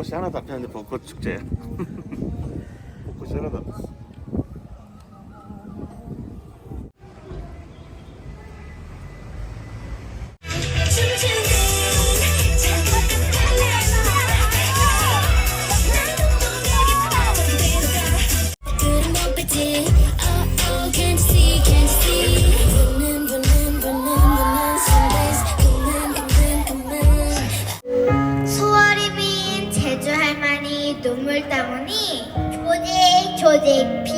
벚꽃이 하나도 안 피었는데 벚꽃 축제. 벚꽃이 하나도 안 피었어. 조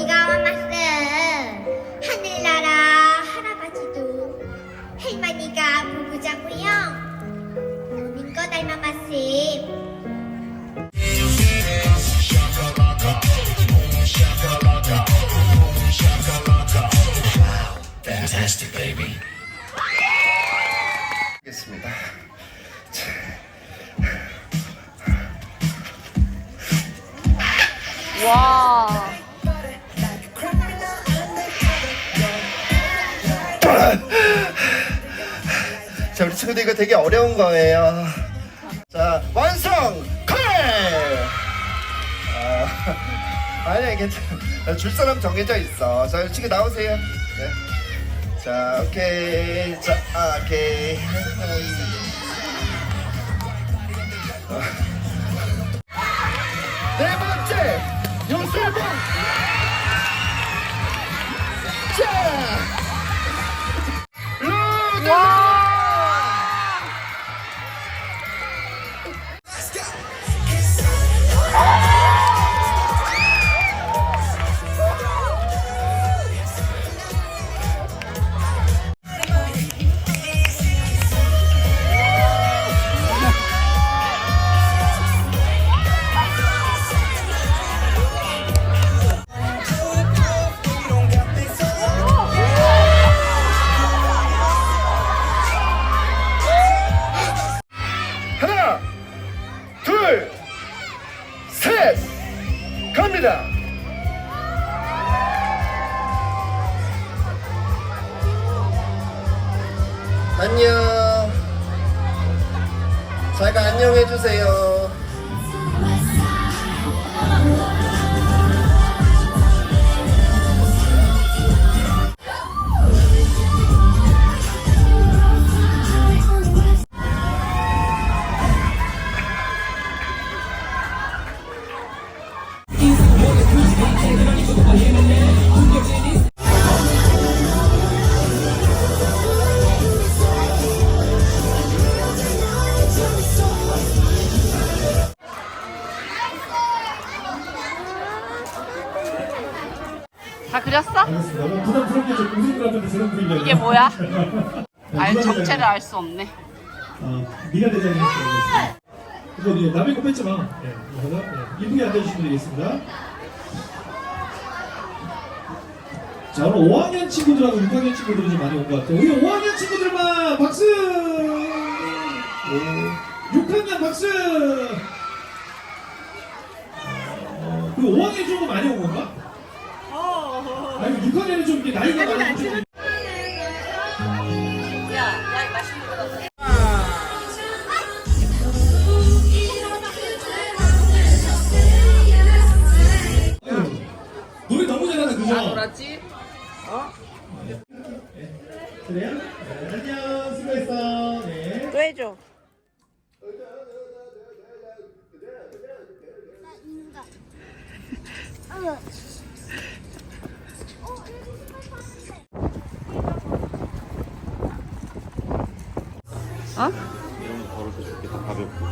자, 우리 친구들 이거 되게 어려운 거예요. 자, 완성! 콜! 아, 아니야, 괜찮아. 줄 사람 정해져 있어. 자, 친구 나오세요. 네. 자, 오케이. 자, 아, 오케이. 네 셋, 갑니다. 안녕. 자가 안녕해 주세요. 뭐야? 알 정체를 알 수 없네. 아, 네가 대장이었어. 이거 이제 남의 거 뺏지 마. 예, 예, 이쁘게 앉아주시면 되겠습니다. 자, 오늘 5학년 친구들하고 6학년 친구들이 좀 많이 온 것 같아요. 우리 5학년 친구들만 박수! 예, 6학년 박수! 어, 그 5학년 좀 많이 온 건가? 아니, 6학년은 좀 이렇게 나이가 많아 어? 이런 거때 좋겠다, 가볍고.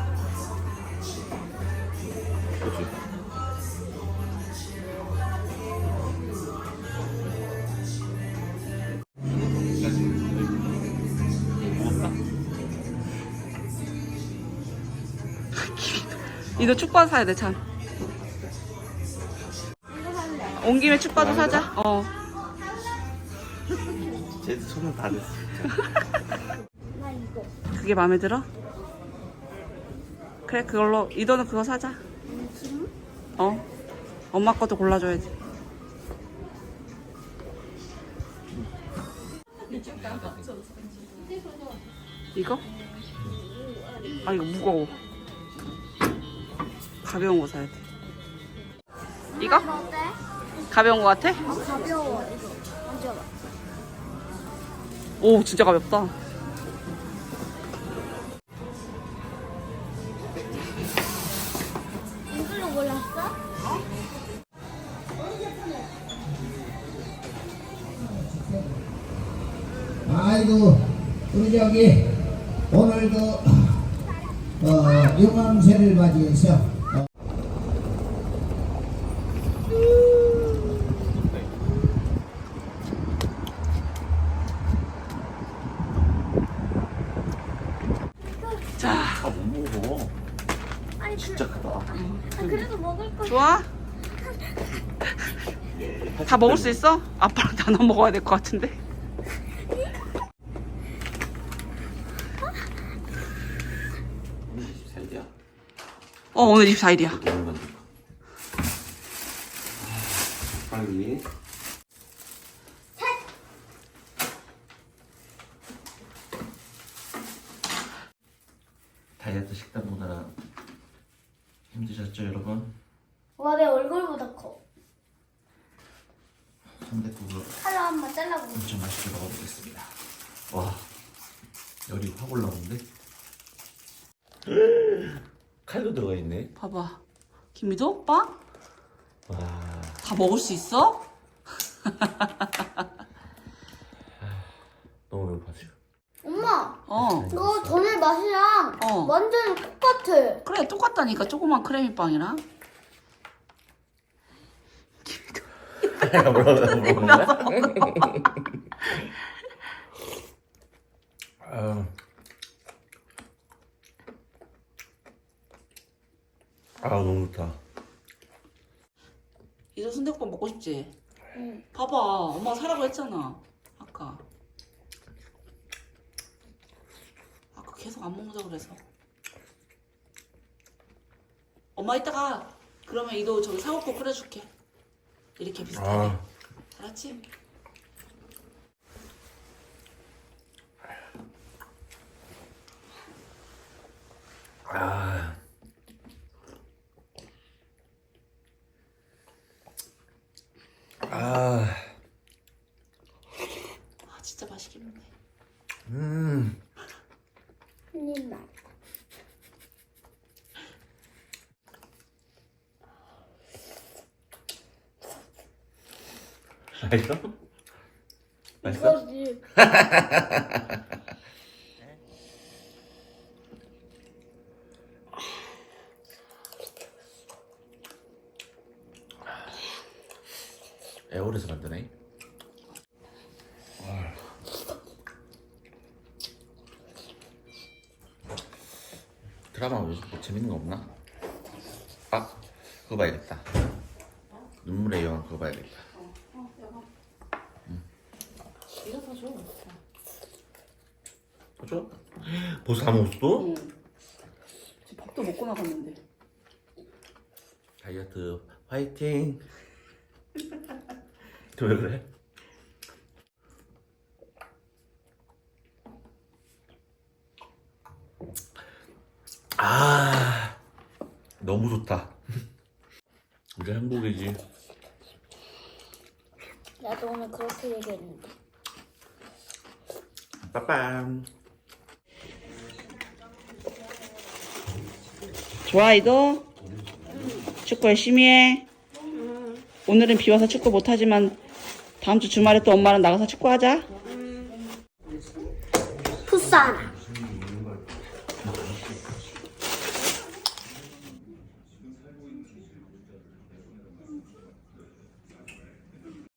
그치? 이거 축바도 사야 돼, 참. 온 김에 축바도 사자. 어. 쟤도 손은 다 됐어. 그게 마음에 들어? 그래, 그걸로, 이도는 그거 사자. 어. 엄마 것도 골라줘야지. 이거? 아, 이거 무거워. 가벼운 거 사야 돼. 이거? 어때? 가벼운 거 같아? 어, 가벼워 이거 만져봐 오, 진짜 가볍다. 이걸로 골랐어? 아이고 우리 저기 오늘도 어, 유감세를 맞이해서 어, 자, 아못 먹어. 아니 진짜 크다. 그, 아, 그래도 먹을 거 좋아? 다 먹을 수 있어? 아빠랑 나눠 먹어야 될 것 같은데. 어, 오늘 24일이야. 먹는 건데. 빨리. 다이어트 식단 보느라 힘드셨죠 여러분? 와 내 얼굴보다 커 순대국을 칼로 한번 잘라보고 엄청 맛있게 먹어보겠습니다. 와 열이 확 올라오는데? 칼도 들어가 있네. 봐봐. 김미도 오빠? 와 다 먹을 수 있어? 너무 배고파 지금. 엄마 어. 너 전에 맛이랑 어. 완전 똑같아 그래, 똑같다니까. 조그만 크래미빵이랑. 물어보는 거야? 아유. 아 너무 좋다. 이제 순대국밥 먹고 싶지? 응. 봐봐. 엄마가 사라고 했잖아. 아까. 아까 계속 안 먹자 그래서. 엄마 이따가 그러면 이도 저기 사골국 끓여줄게. 이렇게 비슷하게. 아. 알았지? 아. 아. 아 진짜 맛있겠네. 음. 한 입만 맛있어? 맛있어? 이거지 애월에서 만드네. 와. 드라마 뭐, 뭐 재밌는 거 없나? 아, 그거 봐야겠다. 눈물의 여왕 그거 봐야겠다. 이거 사줘. 그죠? 벌써 다 먹었어? 응. 지금 밥도 먹고 나갔는데. 다이어트 화이팅! 왜 그래? 아 너무 좋다. 이제 행복이지. 나도 오늘 그렇게 얘기했는데 빠빰. 좋아 이도 축구 열심히 해. 오늘은 비 와서 축구 못하지만 다음 주 주말에 또 엄마랑 나가서 축구하자. 풋살